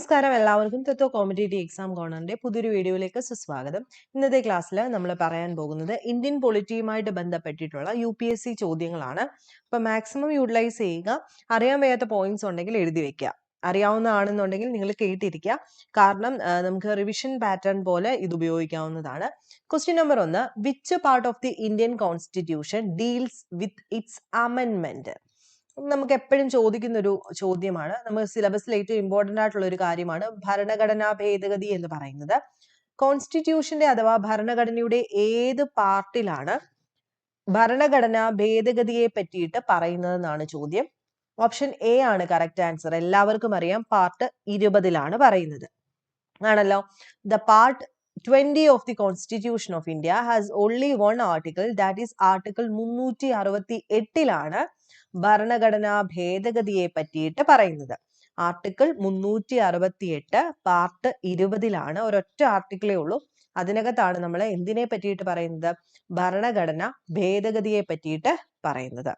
നമസ്കാരം. എല്ലാവർക്കും തത്വ competitive exam കോണറിന്റെ പുതിയൊരു വീഡിയോയിലേക്ക് സുസ്വാഗതം. ഇന്നത്തെ ക്ലാസ്സിൽ നമ്മൾ പറയാൻ പോകുന്നത് ഇന്ത്യൻ പൊളിറ്റിയുമായിട്ട് ബന്ധപ്പെട്ടിട്ടുള്ള യു പി എസ് സി ചോദ്യങ്ങളാണ്. അപ്പൊ മാക്സിമം യൂട്ടിലൈസ് ചെയ്യുക. അറിയാൻ വയ്യാത്ത പോയിന്റ്സ് ഉണ്ടെങ്കിൽ എഴുതി വെക്കുക. അറിയാവുന്നതാണെന്നുണ്ടെങ്കിൽ നിങ്ങൾ കേട്ടിരിക്കുക. കാരണം നമുക്ക് റിവിഷൻ പാറ്റേൺ പോലെ ഇത് ഉപയോഗിക്കാവുന്നതാണ്. ക്വസ്റ്റ്യൻ നമ്പർ ഒന്ന് which part of the Indian constitution deals with its അമെൻമെന്റ് നമുക്ക് എപ്പോഴും ചോദിക്കുന്ന ഒരു ചോദ്യമാണ്. നമ്മൾ സിലബസിൽ ഏറ്റവും ഇമ്പോർട്ടന്റ് ആയിട്ടുള്ള ഒരു കാര്യമാണ് ഭരണഘടനാ ഭേദഗതി എന്ന് പറയുന്നത്. കോൺസ്റ്റിറ്റ്യൂഷന്റെ അഥവാ ഭരണഘടനയുടെ ഏത് പാർട്ടിലാണ് ഭരണഘടനാ ഭേദഗതിയെ പറ്റിയിട്ട് പറയുന്നതെന്നാണ് ചോദ്യം. ഓപ്ഷൻ എ ആണ് കറക്റ്റ് ആൻസർ എല്ലാവർക്കും അറിയാം പാർട്ട് ഇരുപതിലാണ് പറയുന്നത്. ആണല്ലോ? The part twenty of the constitution of India has only one article that is article മുന്നൂറ്റി അറുപത്തി എട്ടിലാണ് ഭരണഘടനാ ഭേദഗതിയെ പറ്റിയിട്ട് പറയുന്നത്. ആർട്ടിക്കിൾ മുന്നൂറ്റി അറുപത്തി എട്ട് പാർട്ട് ഇരുപതിലാണ് ഒരൊറ്റ ആർട്ടിക്കിളേ ഉള്ളൂ. അതിനകത്താണ് നമ്മൾ എന്തിനെ പറ്റിയിട്ട് പറയുന്നത്? ഭരണഘടന ഭേദഗതിയെ പറ്റിയിട്ട് പറയുന്നത്.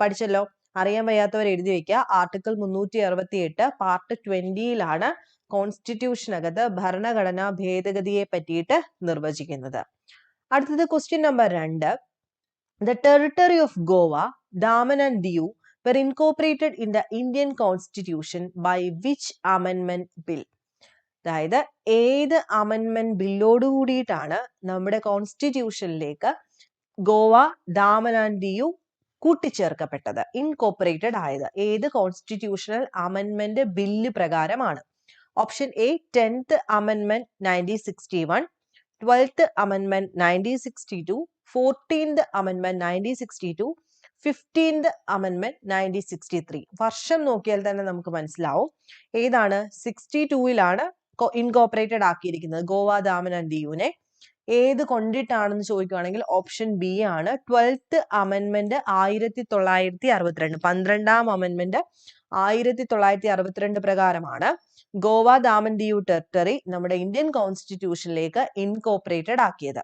പഠിച്ചല്ലോ? അറിയാൻ വയ്യാത്തവർ എഴുതി വെക്കുക ആർട്ടിക്കിൾ മുന്നൂറ്റി അറുപത്തി എട്ട് പാർട്ട് ട്വന്റിയിലാണ് കോൺസ്റ്റിറ്റ്യൂഷനകത്ത് ഭരണഘടനാ ഭേദഗതിയെ പറ്റിയിട്ട് നിർവചിക്കുന്നത്. അടുത്തത് ക്വസ്റ്റ്യൻ നമ്പർ രണ്ട്. The territory of Goa Daman and Diu were incorporated in the Indian constitution by which amendment bill അതായത് ഏത് അമെൻമെന്റ് ബില്ലോട് കൂടിയിട്ടാണ് നമ്മുടെ കോൺസ്റ്റിറ്റ്യൂഷനിലേക്ക് ഗോവ ദാമൻ ആൻഡ് ദിയു കൂട്ടിച്ചേർക്കപ്പെട്ടത് ഇൻകോപ്പറേറ്റഡ് ആയത്. ഏത് കോൺസ്റ്റിറ്റ്യൂഷണൽ അമെൻമെന്റ് ബില്ല് പ്രകാരമാണ്. Option A tenth അമെൻമെന്റ് nineteen sixty one twelfth അമെൻമെന്റ് nineteen sixty to fourteenth അമെൻമെന്റ് nineteen sixty to fifteenth അമെൻമെന്റ് nineteen sixty three വർഷം നോക്കിയാൽ തന്നെ നമുക്ക് മനസ്സിലാവും ഏതാണ് സിക്സ്റ്റി ടൂയിലാണ് ഇൻകോപ്പറേറ്റഡ് ആക്കിയിരിക്കുന്നത്. ഗോവ ദാമൻ ആൻഡ് ദിയുവിനെ. ഏത് കൊണ്ടിട്ടാണെന്ന് ചോദിക്കുകയാണെങ്കിൽ ഓപ്ഷൻ ബി ആണ്. ട്വൽത്ത് അമെൻമെന്റ് ആയിരത്തി തൊള്ളായിരത്തി അറുപത്തിരണ്ട് പന്ത്രണ്ടാം അമെൻമെന്റ് ആയിരത്തി തൊള്ളായിരത്തി അറുപത്തിരണ്ട് പ്രകാരമാണ് ഗോവ ദാമൻ ദിയു ടെറിട്ടറി നമ്മുടെ ഇന്ത്യൻ കോൺസ്റ്റിറ്റ്യൂഷനിലേക്ക് ഇൻകോപ്പറേറ്റഡ് ആക്കിയത്.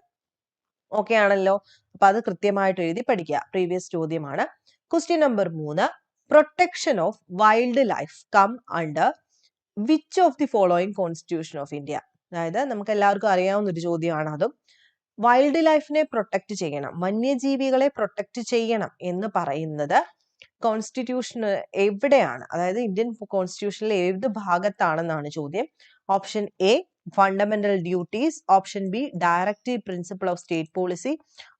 ഓക്കെ ആണല്ലോ? അപ്പൊ അത് കൃത്യമായിട്ട് എഴുതി പഠിക്കുക. പ്രീവിയസ് ചോദ്യമാണ്. ക്വസ്റ്റ്യൻ നമ്പർ മൂന്ന്. Protection of wildlife come under which of the following constitution of India അതായത് നമുക്ക് എല്ലാവർക്കും അറിയാവുന്ന ഒരു ചോദ്യമാണ് അതും. വൈൽഡ് ലൈഫിനെ പ്രൊട്ടക്ട് ചെയ്യണം. വന്യജീവികളെ പ്രൊട്ടക്ട് ചെയ്യണം എന്ന് പറയുന്നത് കോൺസ്റ്റിറ്റ്യൂഷൻ എവിടെയാണ്? അതായത് ഇന്ത്യൻ കോൺസ്റ്റിറ്റ്യൂഷനിൽ ഏത് ഭാഗത്താണെന്നാണ് ചോദ്യം. Option A fundamental duties option B directive principle of state policy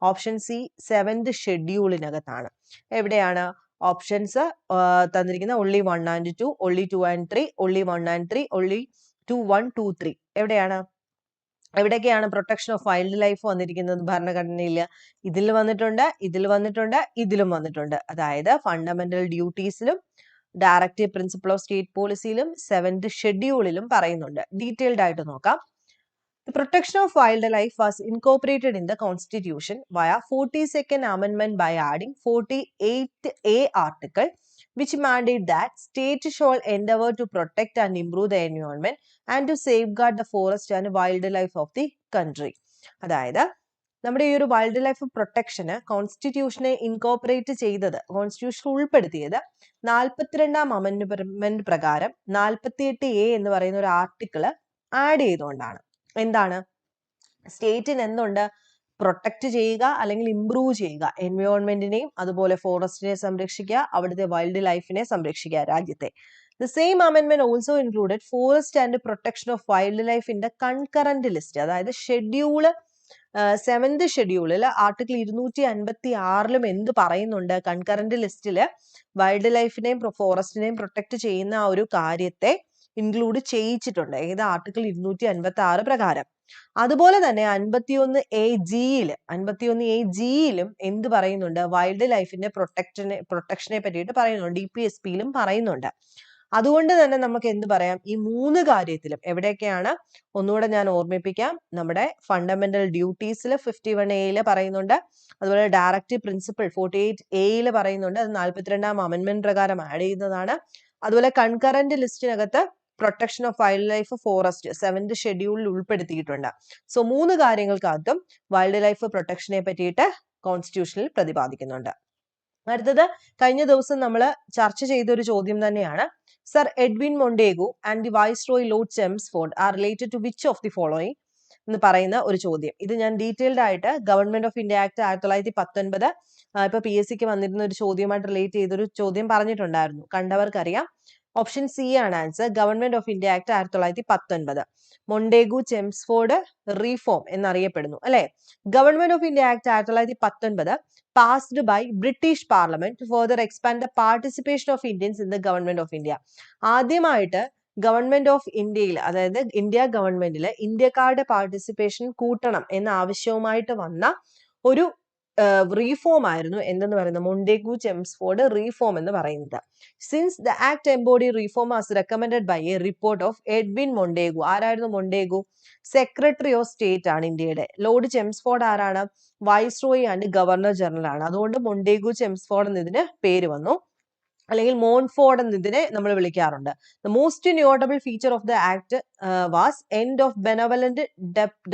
option C seventh ഷെഡ്യൂളിനകത്താണ് എവിടെയാണ്? ഓപ്ഷൻസ് തന്നിരിക്കുന്ന only one and two only two and three only one and three only two one two three. എവിടെയാണ്? എവിടെയൊക്കെയാണ് protection of wild life വന്നിരിക്കുന്നത് ഭരണഘടനയിൽ ഇതിൽ വന്നിട്ടുണ്ട് ഇതിൽ വന്നിട്ടുണ്ട് ഇതിലും വന്നിട്ടുണ്ട്. അതായത് ഫണ്ടമെന്റൽ ഡ്യൂട്ടീസിലും ഡയറക്റ്റീവ് പ്രിൻസിപ്പിൾ ഓഫ് സ്റ്റേറ്റ് പോളിസിയിലും സെവൻത് ഷെഡ്യൂളിലും പറയുന്നുണ്ട്. ഡീറ്റെയിൽഡ് ആയിട്ട് നോക്കാം. The protection of wildlife was incorporated in the Constitution via 42nd Amendment by adding 48A article, which mandate that state shall endeavor to protect and improve the environment and to safeguard the forest and wildlife of the country. അതായത് നമ്മുടെ ഈ ഒരു wildlife പ്രൊട്ടക്ഷന് കോൺസ്റ്റിറ്റ്യൂഷനെ incorporate ചെയ്തത് constitution ഉൾപ്പെടുത്തിയത് നാൽപ്പത്തിരണ്ടാം അമെൻമെന്റ് പ്രകാരം നാൽപ്പത്തിയെട്ട് എ എന്ന് പറയുന്ന ഒരു ആർട്ടിക്കിൾ ആഡ് ചെയ്തുകൊണ്ടാണ്. എന്താണ്? സ്റ്റേറ്റിന് എന്തുണ്ട്? പ്രൊട്ടക്ട് ചെയ്യുക അല്ലെങ്കിൽ ഇംപ്രൂവ് ചെയ്യുക. എൻവയോൺമെന്റിനെയും അതുപോലെ ഫോറസ്റ്റിനെ സംരക്ഷിക്കുക അവിടുത്തെ വൈൽഡ് ലൈഫിനെ സംരക്ഷിക്കുക രാജ്യത്തെ. The same amendment also included forest and protection of wildlife in the concurrent list അതായത് ഷെഡ്യൂൾ സെവൻത് ഷെഡ്യൂളിൽ ആർട്ടിക്കിൾ ഇരുന്നൂറ്റി അൻപത്തി ആറിലും എന്ത് പറയുന്നുണ്ട്? കൺകറന്റ് ലിസ്റ്റിൽ വൈൽഡ് ലൈഫിനെയും ഫോറസ്റ്റിനെയും പ്രൊട്ടക്ട് ചെയ്യുന്ന ആ ഒരു കാര്യത്തെ ഇൻക്ലൂഡ് ചെയ്യിച്ചിട്ടുണ്ട്. ഏത്? ആർട്ടിക്കിൾ ഇരുന്നൂറ്റി അൻപത്തി ആറ് പ്രകാരം. അതുപോലെ തന്നെ അൻപത്തിയൊന്ന് എ ജിയിൽ അൻപത്തിയൊന്ന് എ ജിയിലും എന്ത് പറയുന്നുണ്ട്? വൈൽഡ് ലൈഫിന്റെ പ്രൊട്ടക്ഷനെ പ്രൊട്ടക്ഷനെ പറ്റിയിട്ട് പറയുന്നുണ്ട് ഡി പി എസ് പിയിലും പറയുന്നുണ്ട്. അതുകൊണ്ട് തന്നെ നമുക്ക് എന്ത് പറയാം? ഈ മൂന്ന് കാര്യത്തിലും എവിടെയൊക്കെയാണ്? ഒന്നുകൂടെ ഞാൻ ഓർമ്മിപ്പിക്കാം. നമ്മുടെ ഫണ്ടമെന്റൽ ഡ്യൂട്ടീസിൽ ഫിഫ്റ്റി വൺ എയിൽ പറയുന്നുണ്ട്. അതുപോലെ ഡയറക്റ്റീവ് പ്രിൻസിപ്പിൾ ഫോർട്ടി എയ്റ്റ് എയിൽ പറയുന്നുണ്ട്. അത് നാൽപ്പത്തിരണ്ടാം അമെന്റ്മെന്റ് പ്രകാരം ആഡ് ചെയ്യുന്നതാണ്. അതുപോലെ concurrent ലിസ്റ്റിനകത്ത് protection of wildlife forest seventh ഷെഡ്യൂളിൽ ഉൾപ്പെടുത്തിയിട്ടുണ്ട്. സോ മൂന്ന് കാര്യങ്ങൾക്കകത്തും വൈൽഡ് ലൈഫ് പ്രൊട്ടക്ഷനെ പറ്റിയിട്ട് കോൺസ്റ്റിറ്റ്യൂഷനിൽ പ്രതിപാദിക്കുന്നുണ്ട്. അടുത്തത് കഴിഞ്ഞ ദിവസം നമ്മൾ ചർച്ച ചെയ്ത ഒരു ചോദ്യം തന്നെയാണ്. Sir Edwin Montagu and the viceroy lord Chelmsford are related to which of the following എന്ന് പറയുന്ന ഒരു ചോദ്യം. ഇത് ഞാൻ ഡീറ്റെയിൽഡ് ആയിട്ട് ഗവൺമെന്റ് ഓഫ് ഇന്ത്യ ആക്ട് ആയിരത്തി തൊള്ളായിരത്തി പത്തൊൻപത് ഇപ്പൊ പി എസ് സിക്ക് വന്നിരുന്ന ഒരു ചോദ്യമായിട്ട് റിലേറ്റ് ചെയ്തൊരു ചോദ്യം പറഞ്ഞിട്ടുണ്ടായിരുന്നു. കണ്ടവർക്കറിയാം. ഓപ്ഷൻ സി ആണ് answer government of India act ആയിരത്തി തൊള്ളായിരത്തി പത്തൊൻപത് മൊണ്ടേഗു ചെംസ്ഫോർഡ് റീഫോം എന്നറിയപ്പെടുന്നു അല്ലെ? ഗവൺമെന്റ് ഓഫ് ഇന്ത്യ ആക്ട് ആയിരത്തി തൊള്ളായിരത്തി പത്തൊൻപത് passed by British parliament to further expand the participation of Indians in the government of India ആദ്യമായിട്ട് ഗവൺമെന്റ് ഓഫ് ഇന്ത്യയിൽ അതായത് ഇന്ത്യ ഗവൺമെന്റിൽ ഇന്ത്യക്കാരുടെ പാർട്ടിസിപ്പേഷൻ കൂട്ടണം എന്ന ആവശ്യവുമായിട്ട് വന്ന ഒരു റീഫോം ആയിരുന്നു എന്തെന്ന് പറയുന്നത്? മൊണ്ടേഗു ചെംസ്ഫോർഡ് റീഫോം എന്ന് പറയുന്നത്. Since the act embody reform as recommended by a report of Edwin Montagu ആരായിരുന്നു മൊണ്ടേഗു സെക്രട്ടറി ഓഫ് സ്റ്റേറ്റ് ആണ് ഇന്ത്യയുടെ. ലോർഡ് ചെംസ്ഫോർഡ് ആരാണ്? വൈസ്രോയി ആണ് ഗവർണർ ജനറൽ ആണ്. അതുകൊണ്ട് മൊണ്ടേഗു ചെംസ്ഫോർഡ് എന്നതിന് പേര് വന്നു. അല്ലെങ്കിൽ മോൺഫോർഡ് എന്ന് ഇതിനെ നമ്മൾ വിളിക്കാറുണ്ട്. The most notable feature of the act was end of benevolent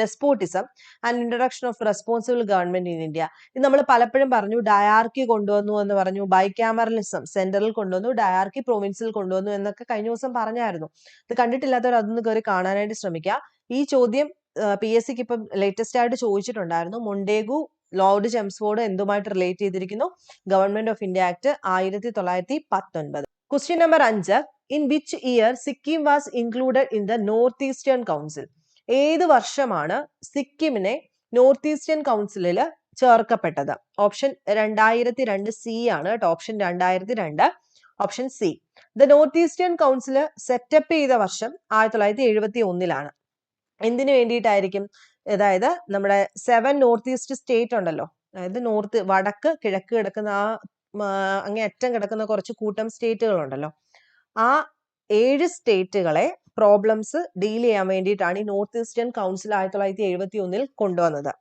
despotism and introduction of responsible government in India ഇത് നമ്മൾ പലപ്പോഴും പറഞ്ഞു ഡയാർക്കി കൊണ്ടുവന്നു എന്ന് പറഞ്ഞു ബൈക്യാമറലിസം സെൻട്രൽ കൊണ്ടുവന്നു ഡയാർക്കി പ്രൊവിൻസിൽ കൊണ്ടുവന്നു എന്നൊക്കെ കഴിഞ്ഞ ദിവസം പറഞ്ഞായിരുന്നു. ഇത് കണ്ടിട്ടില്ലാത്തവർ അതൊന്ന് കയറി കാണാനായിട്ട് ശ്രമിക്കുക ഈ ചോദ്യം പി എസ് സിക്ക് ഇപ്പം ലേറ്റസ്റ്റ് ആയിട്ട് ചോദിച്ചിട്ടുണ്ടായിരുന്നു. മൊണ്ടേഗു ലോർഡ് ചെംസ്ഫോർഡ് എന്തുമായിട്ട് റിലേറ്റ് ചെയ്തിരിക്കുന്നു? ഗവൺമെന്റ് ഓഫ് ഇന്ത്യ ആക്ട് ആയിരത്തി തൊള്ളായിരത്തി പത്തൊൻപത് ക്വസ്റ്റ്യൻ നമ്പർ അഞ്ച്. In which year Sikkim was included in the north eastern council ഏത് വർഷമാണ് സിക്കിമിനെ നോർത്ത് ഈസ്റ്റേൺ കൗൺസിലിൽ ചേർക്കപ്പെട്ടത്? ഓപ്ഷൻ രണ്ടായിരത്തി രണ്ട് സി ആണ് കേട്ടോ ഓപ്ഷൻ രണ്ടായിരത്തി രണ്ട് option C the north eastern council set up ചെയ്ത വർഷം ആയിരത്തി തൊള്ളായിരത്തി എഴുപത്തി ഒന്നിലാണ് എന്തിനു വേണ്ടിയിട്ടായിരിക്കും? അതായത് നമ്മുടെ സെവൻ നോർത്ത് ഈസ്റ്റ് സ്റ്റേറ്റ് ഉണ്ടല്ലോ. അതായത് നോർത്ത് വടക്ക് കിഴക്ക് കിടക്കുന്ന ആ അങ്ങേ അറ്റം കിടക്കുന്ന കുറച്ച് കൂട്ടം സ്റ്റേറ്റുകൾ ഉണ്ടല്ലോ. ആ ഏഴ് സ്റ്റേറ്റുകളെ പ്രോബ്ലംസ് ഡീൽ ചെയ്യാൻ വേണ്ടിയിട്ടാണ് ഈ നോർത്ത് ഈസ്റ്റേൺ കൗൺസിൽ ആയിരത്തി തൊള്ളായിരത്തി എഴുപത്തി ഒന്നിൽ കൊണ്ടുവന്നത്.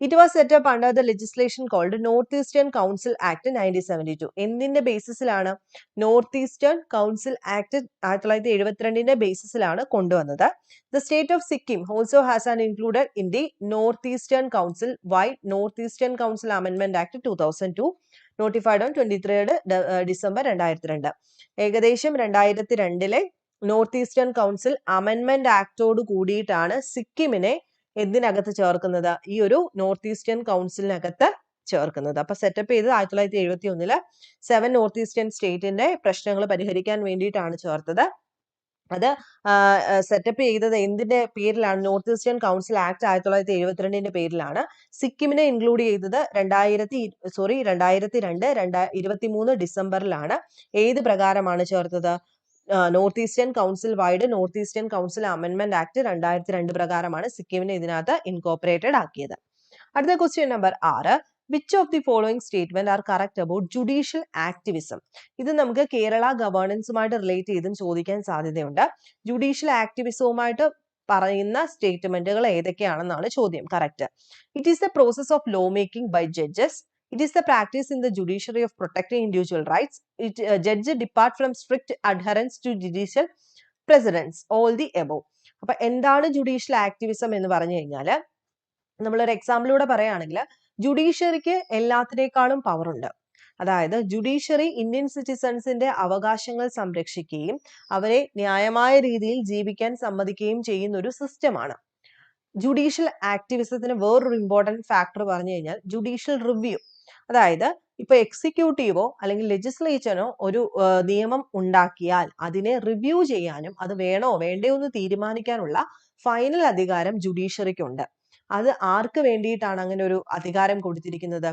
It was set up under the legislation called north eastern council act nineteen seventy two എന്തിന്റെ ബേസിസിലാണ് നോർത്ത് ഈസ്റ്റേൺ കൗൺസിൽ ആക്ട് ആയിരത്തി തൊള്ളായിരത്തി എഴുപത്തിരണ്ടിന്റെ ബേസിസിലാണ് കൊണ്ടുവന്നത്? The state of Sikkim also has an included in the north eastern council vide north eastern council അമെൻമെന്റ് act two thousand two notified on twenty third December രണ്ടായിരത്തി രണ്ട് ഏകദേശം രണ്ടായിരത്തി രണ്ടിലെ നോർത്ത് ഈസ്റ്റേൺ കൗൺസിൽ അമെൻമെന്റ് ആക്ടോട് കൂടിയിട്ടാണ് സിക്കിമിനെ എന്തിനകത്ത് ചേർക്കുന്നത്? ഈ ഒരു നോർത്ത് ഈസ്റ്റേൺ കൗൺസിലിനകത്ത് ചേർക്കുന്നത്. അപ്പൊ സെറ്റപ്പ് ചെയ്തത് ആയിരത്തി തൊള്ളായിരത്തി എഴുപത്തി ഒന്നിൽ സെവൻ നോർത്ത് ഈസ്റ്റേൺ സ്റ്റേറ്റിന്റെ പ്രശ്നങ്ങൾ പരിഹരിക്കാൻ വേണ്ടിയിട്ടാണ് ചേർത്തത്. അത് സെറ്റപ്പ് ചെയ്തത് എന്തിന്റെ പേരിലാണ്? നോർത്ത് ഈസ്റ്റേൺ കൗൺസിൽ ആക്ട് ആയിരത്തി തൊള്ളായിരത്തി എഴുപത്തിരണ്ടിന്റെ പേരിലാണ്. സിക്കിമിനെ ഇൻക്ലൂഡ് ചെയ്തത് രണ്ടായിരത്തി സോറി രണ്ടായിരത്തി രണ്ട് രണ്ടാ ഇരുപത്തി മൂന്ന് ഡിസംബറിലാണ്. ഏത് പ്രകാരമാണ് ചേർത്തത്? North eastern council vide north eastern council amendment act രണ്ടായിരത്തി രണ്ട് പ്രകാരമാണ് സിക്കിമിനെ ഇതിനകത്ത് ഇൻകോപ്പറേറ്റഡ് ആക്കിയത്. അടുത്ത ക്വസ്റ്റ്യൻ നമ്പർ ആറ്. Which of the following statement are correct about judicial activism ഇത് നമുക്ക് കേരള ഗവേണൻസുമായിട്ട് റിലേറ്റ് ചെയ്തും ചോദിക്കാൻ സാധ്യതയുണ്ട്. ജുഡീഷ്യൽ ആക്ടിവിസവുമായിട്ട് പറയുന്ന സ്റ്റേറ്റ്മെന്റുകൾ ഏതൊക്കെയാണെന്നാണ് ചോദ്യം. Correct it is the process of law making by judges It is the practice in the judiciary of protecting individual rights. It uh, judge depart from strict adherence to judicial precedents. All the above. അപ്പൊ എന്താണ് judicial activism എന്ന് പറഞ്ഞു കഴിഞ്ഞാൽ നമ്മളൊരു എക്സാമ്പിളൂടെ പറയുകയാണെങ്കിൽ ജുഡീഷ്യറിക്ക് എല്ലാത്തിനേക്കാളും power ഉണ്ട് അതായത് judiciary Indian സിറ്റിസൺസിന്റെ അവകാശങ്ങൾ സംരക്ഷിക്കുകയും അവരെ ന്യായമായ രീതിയിൽ ജീവിക്കാൻ സമ്മതിക്കുകയും ചെയ്യുന്ന ഒരു സിസ്റ്റമാണ് ജുഡീഷ്യൽ ആക്ടിവിസത്തിന് വേറൊരു ഇമ്പോർട്ടന്റ് ഫാക്ടർ പറഞ്ഞു കഴിഞ്ഞാൽ ജുഡീഷ്യൽ റിവ്യൂ അതായത് ഇപ്പൊ എക്സിക്യൂട്ടീവോ അല്ലെങ്കിൽ ലെജിസ്ലേച്ചറോ ഒരു നിയമം ഉണ്ടാക്കിയാൽ അതിനെ റിവ്യൂ ചെയ്യാനും അത് വേണോ വേണ്ടയോ എന്ന് തീരുമാനിക്കാനുള്ള ഫൈനൽ അധികാരം ജുഡീഷ്യറിക്കുണ്ട് അത് ആർക്ക് വേണ്ടിയിട്ടാണ് അങ്ങനെ ഒരു അധികാരം കൊടുത്തിരിക്കുന്നത്?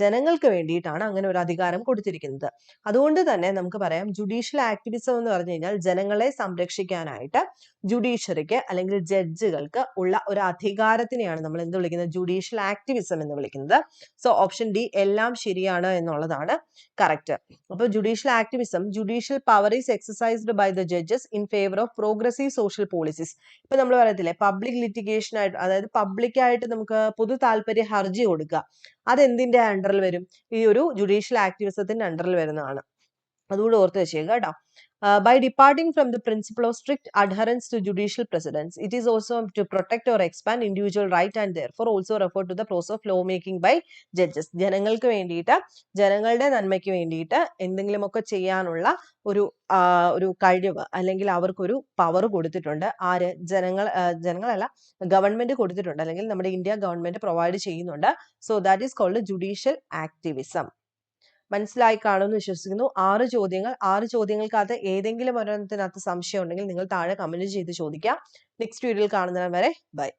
ജനങ്ങൾക്ക് വേണ്ടിയിട്ടാണ് അങ്ങനെ ഒരു അധികാരം കൊടുത്തിരിക്കുന്നത്. അതുകൊണ്ട് തന്നെ നമുക്ക് പറയാം ജുഡീഷ്യൽ ആക്ടിവിസം എന്ന് പറഞ്ഞു കഴിഞ്ഞാൽ ജനങ്ങളെ സംരക്ഷിക്കാനായിട്ട് ജുഡീഷ്യറിക്ക് അല്ലെങ്കിൽ ജഡ്ജുകൾക്ക് ഉള്ള ഒരു അധികാരത്തിനെയാണ് നമ്മൾ എന്ത് വിളിക്കുന്നത്? ജുഡീഷ്യൽ ആക്ടിവിസം എന്ന് വിളിക്കുന്നത്. സോ ഓപ്ഷൻ ഡി എല്ലാം ശരിയാണ് എന്നുള്ളതാണ് കറക്റ്റ് അപ്പോൾ judicial activism judicial power is exercised by the judges in favour of progressive social policies ഇപ്പൊ നമ്മൾ പറയത്തില്ലേ പബ്ലിക് ലിറ്റിഗേഷൻ ആയിട്ട് അതായത് പബ്ലിക്കായിട്ട് നമുക്ക് പൊതു താല്പര്യ ഹർജി കൊടുക്കുക അതെന്തിന്റെ അണ്ടറിൽ വരും? ഈ ഒരു ജുഡീഷ്യൽ ആക്ടിവിസത്തിന്റെ അണ്ടറിൽ വരുന്നതാണ്. അതുകൂടെ ഓർത്ത് വെച്ചേക്കുക കേട്ടോ. By departing from the principle of strict adherence to judicial precedents, it is also to protect or expand individual right and therefore also refer to the process of lawmaking by judges. ജനങ്ങൾക്ക് വേണ്ടിയിട്ട് ജനങ്ങളുടെ നന്മയ്ക്ക് വേണ്ടിയിട്ട് എന്തെങ്കിലുമൊക്കെ ചെയ്യാനുള്ള ഒരു ഒരു കഴിവ് അല്ലെങ്കിൽ അവർക്കൊരു പവർ കൊടുത്തിട്ടുണ്ട്. ആര്? ജനങ്ങൾ ജനങ്ങളല്ല ഗവൺമെന്റ് കൊടുത്തിട്ടുണ്ട്. അല്ലെങ്കിൽ നമ്മുടെ ഇന്ത്യ ഗവൺമെന്റ് പ്രൊവൈഡ് ചെയ്യുന്നുണ്ട്. So that is called judicial activism മനസ്സിലായി കാണുമെന്ന് വിശ്വസിക്കുന്നു. ആറ് ചോദ്യങ്ങൾ. ആറ് ചോദ്യങ്ങൾക്കകത്ത് ഏതെങ്കിലും ഒരെണ്ണത്തിനകത്ത് സംശയം ഉണ്ടെങ്കിൽ നിങ്ങൾ താഴെ കമന്റ് ചെയ്ത് ചോദിക്കാം. നെക്സ്റ്റ് വീഡിയോയിൽ കാണുന്നവരെ ബൈ